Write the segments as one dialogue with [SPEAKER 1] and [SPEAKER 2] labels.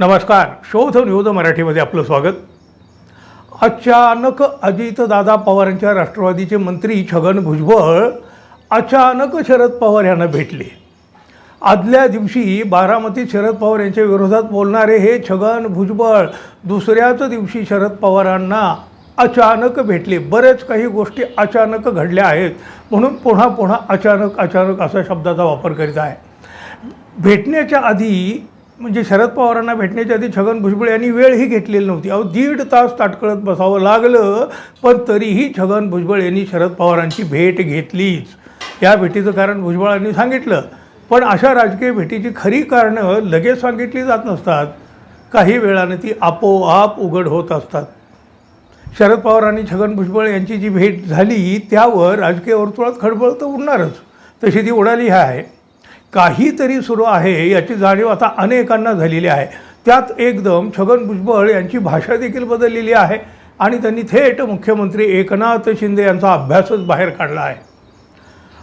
[SPEAKER 1] नमस्कार शोध न्यूज मराठीमध्ये आपलं स्वागत. अचानक अजितदादा पवारांच्या राष्ट्रवादीचे मंत्री छगन भुजबळ अचानक शरद पवार यांना भेटले. आदल्या दिवशी बारामतीत शरद पवार यांच्या विरोधात बोलणारे हे छगन भुजबळ दुसऱ्याच दिवशी शरद पवारांना अचानक भेटले. बरेच काही गोष्टी अचानक घडल्या आहेत. म्हणून पुन्हा पुन्हा अचानक अचानक असा शब्दाचा वापर करीत आहे. भेटण्याच्या आधी म्हणजे शरद पवारांना भेटण्याच्या आधी छगन भुजबळ यांनी वेळही घेतलेली नव्हती. अहो दीड तास ताटकळत बसावं लागलं पण तरीही छगन भुजबळ यांनी शरद पवारांची भेट घेतलीच. या भेटीचं कारण भुजबळांनी सांगितलं. पण अशा राजकीय भेटीची खरी कारणं लगेच सांगितली जात नसतात. काही वेळानं ती आपोआप उघड होत असतात. शरद पवार आणि छगन भुजबळ यांची जी भेट झाली त्यावर राजकीय वर्तुळात खळबळ तर उडणारच. तशी ती उडाली आहे काहीतरी सुरू आहे याची जाणीव आता अनेकांना झालेली आहे. त्यात एकदम छगन भुजबळ यांची भाषा देखील बदललेली आहे आणि त्यांनी थेट मुख्यमंत्री एकनाथ शिंदे यांचा अभ्यासच बाहेर काढला आहे.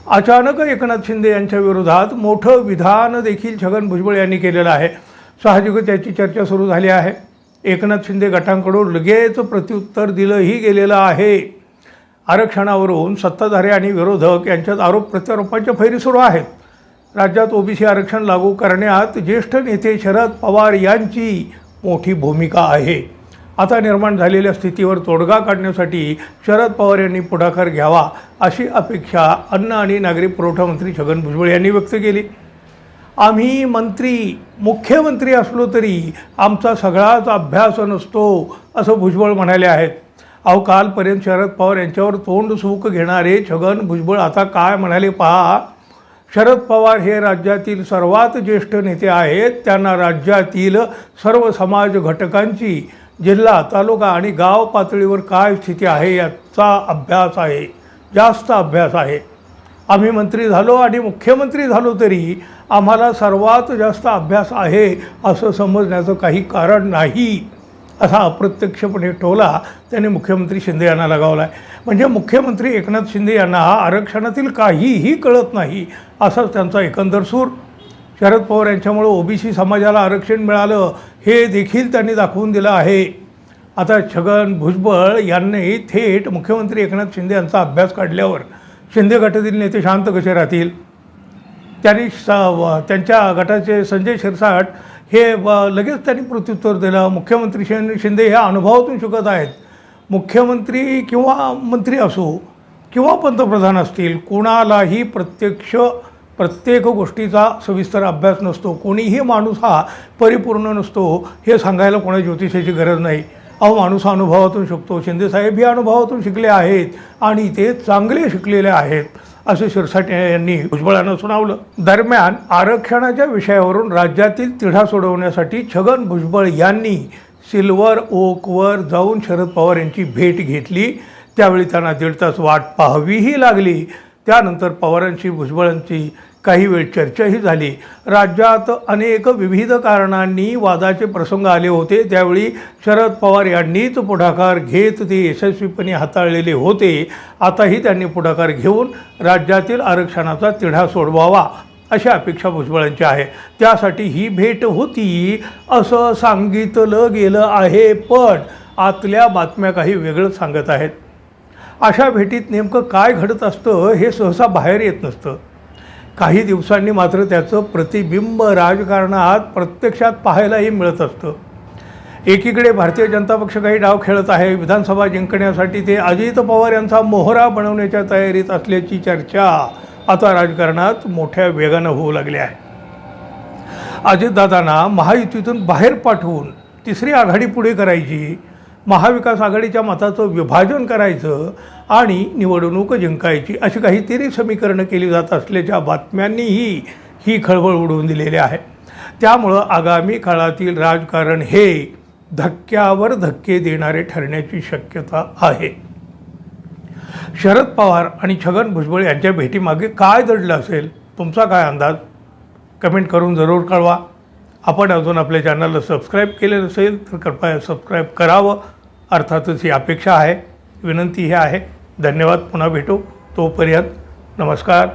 [SPEAKER 1] अचानक एकनाथ शिंदे यांच्या विरोधात मोठं विधान देखील छगन भुजबळ यांनी केलेलं आहे. साहजिकच त्याची चर्चा सुरू झाली आहे. एकनाथ शिंदे गटांकडून लगेच प्रत्युत्तर दिलंही गेलेलं आहे. आरक्षणावरून सत्ताधारी आणि विरोधक यांच्यात आरोप प्रत्यारोपांच्या फैरी सुरू आहेत. राज्यात ओबीसी आरक्षण लागू करण्यात ज्येष्ठ नेते शरद पवार यांची मोठी भूमिका आहे. आता निर्माण झालेल्या स्थितीवर तोडगा काढण्यासाठी शरद पवार यांनी पुढाकार घ्यावा अशी अपेक्षा अन्न आणि नागरी पुरवठा मंत्री छगन भुजबळ यांनी व्यक्त केली. आम्ही मंत्री मुख्यमंत्री असलो तरी आमचा सगळाच अभ्यास नसतो असं भुजबळ म्हणाले आहेत. अहो कालपर्यंत शरद पवार यांच्यावर तोंड सुख घेणारे छगन भुजबळ आता काय म्हणाले पहा? शरद पवार हे राज्यातील सर्वात ज्येष्ठ नेते आहेत. त्यांना राज्यातील सर्व समाज घटकांची जिल्हा तालुका आणि गाव पातळीवर काय स्थिती आहे याचा अभ्यास आहे. जास्त अभ्यास आहे. आम्ही मंत्री झालो आणि मुख्यमंत्री झालो तरी आम्हाला सर्वात जास्त अभ्यास आहे असं समजण्याचं काही कारण नाही. असा अप्रत्यक्षपणे टोला त्यांनी मुख्यमंत्री शिंदे यांना लगावला आहे म्हणजे मुख्यमंत्री एकनाथ शिंदे यांना आरक्षणातील काहीही कळत नाही असाच त्यांचा एकंदर सूर. शरद पवार यांच्यामुळं ओबीसी समाजाला आरक्षण मिळालं हे देखील त्यांनी दाखवून दिलं आहे. आता छगन भुजबळ यांनी थेट मुख्यमंत्री एकनाथ शिंदे यांचा अभ्यास काढल्यावर शिंदे गटातील नेते शांत कसे राहतील? त्यांनी व- त्यांच्या गटाचे संजय शिरसाट हे लगेच त्यांनी प्रत्युत्तर दिलं. मुख्यमंत्री शिं- शिंदे ह्या अनुभवातून शिकत आहेत. मुख्यमंत्री किंवा मंत्री असो किंवा पंतप्रधान असतील कोणालाही प्रत्यक्ष प्रत्येक गोष्टीचा सविस्तर अभ्यास नसतो. कोणीही माणूस हा परिपूर्ण नसतो हे सांगायला कोणा ज्योतिषाची गरज नाही. अहो माणूस हा अनुभवातून शिकतो. शिंदेसाहेब हे अनुभवातून शिकले आहेत आणि ते चांगले शिकलेले आहेत. असं शिरसाटे यांनी भुजबळांना सुनावलं. दरम्यान आरक्षणाच्या विषयावरून राज्यातील तिढा सोडवण्यासाठी छगन भुजबळ यांनी सिल्वर ओकवर जाऊन शरद पवार यांची भेट घेतली. त्यावेळी त्यांना दीड तास वाट पाहावीही लागली. त्यानंतर पवारांची भुजबळांची काही वेळ चर्चाही झाली. राज्यात अनेक विविध कारणांनी वादाचे प्रसंग आले होते. त्यावेळी शरद पवार यांनीच पुढाकार घेत ते यशस्वीपणे हाताळलेले होते. आताही त्यांनी पुढाकार घेऊन राज्यातील आरक्षणाचा तिढा सोडवावा अशी अपेक्षा भुजबळांची आहे. त्यासाठी ही भेट होती असं सांगितलं गेलं आहे पण आतल्या बातम्या काही वेगळंच सांगत आहेत. अशा भेटीत नेमकं काय घडत असतं हे सहसा बाहेर येत नसतं. काही दिवसांनी मात्र त्याचं प्रतिबिंब राजकारणात प्रत्यक्षात पाहायलाही मिळत असतं. एकीकडे भारतीय जनता पक्ष काही डाव खेळत आहे. विधानसभा जिंकण्यासाठी ते अजित पवार यांचा मोहरा बनवण्याच्या तयारीत असल्याची चर्चा आता राजकारणात मोठ्या वेगानं होऊ लागली आहे. अजितदादांना महायुतीतून बाहेर पाठवून तिसरी आघाडी पुढे करायची महाविकास आघाडीच्या मताचं विभाजन करायचं आणि निवडणूक जिंकायची अशी काहीतरी समीकरणं केली जात असल्याच्या बातम्यांनीही ही खळबळ उडवून दिलेली आहे. त्यामुळं आगामी काळातील राजकारण हे धक्क्यावर धक्के देणारे ठरण्याची शक्यता आहे. शरद पवार आणि छगन भुजबळ यांच्या भेटीमागे काय दडलं असेल? तुमचा काय अंदाज? कमेंट करून जरूर कळवा. आपण अजून आपल्या चॅनलला सबस्क्राईब केले नसेल तर कृपया सबस्क्राईब करावं. अर्थातच ही अपेक्षा आहे. विनंती ही आहे. धन्यवाद. पुन्हा भेटू. तोपर्यंत नमस्कार.